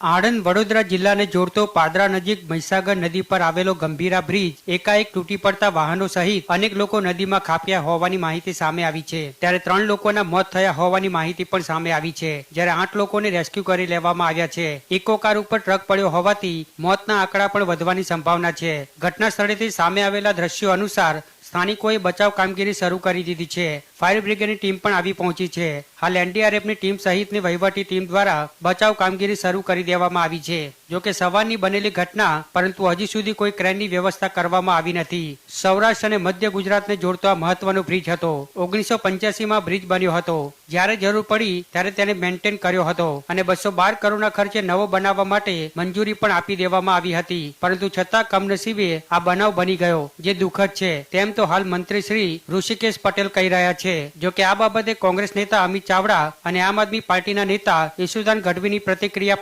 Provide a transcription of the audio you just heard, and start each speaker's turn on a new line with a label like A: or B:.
A: આણંદ વડોદરા જિલ્લાને જોડતો પાદરા નજીક મહીસાગર નદી પર આવેલો ગંભીરા બ્રિજ એકાએક તૂટી પડતા વાહનો સહિત અનેક લોકો નદીમાં ખાપ્યા હોવાની માહિતી સામે આવી છે. ત્યારે ત્રણ લોકોના મોત થયા હોવાની માહિતી પણ સામે આવી છે. જ્યારે આઠ લોકોને રેસ્ક્યુ કરી લેવામાં આવ્યા છે. ઇકો કાર ઉપર ટ્રક પડ્યો હોવાથી મોતના આંકડા પણ વધવાની સંભાવના છે. ઘટના સ્થળેથી સામે આવેલા દ્રશ્યો અનુસાર સ્થાનિકોએ બચાવ કામગીરી શરૂ કરી દીધી છે. ફાયર બ્રિગેડની ટીમ પણ આવી પહોંચી છે. હાલ એનડીઆરએફની ટીમ સહિતની વહીવટી ટીમ દ્વારા બચાવ કામગીરી શરૂ કરી દેવામાં આવી છે. જો કે સવારની બનેલી ઘટના, પરંતુ હજી સુધી કોઈ ક્રેનની વ્યવસ્થા કરવામાં આવી નથી. સૌરાષ્ટ્ર અને મધ્ય ગુજરાતને જોડતો આ મહત્વનો બ્રિજ હતો. ઓગણીસો પંચ્યાસીમાં બ્રિજ બન્યો હતો. જ્યારે જરૂર પડી, ત્યારે તેને મેન્ટેન કર્યો હતો અને બસો બાર કરોડના ખર્ચે નવો બનાવવા માટે મંજૂરી પણ આપી દેવામાં આવી હતી. પરંતુ છતાં કમનસીબે આ બનાવ બની ગયો, જે દુઃખદ છે. તેમ તો હાલ મંત્રી શ્રી ઋષિકેશ પટેલ કહી રહ્યા છે. જો કે આ બાબતે કોંગ્રેસ નેતા અમિત ચાવડા અને આમ આદમી પાર્ટીના નેતા ઈશુદાન ગઢવીની પ્રતિક્રિયા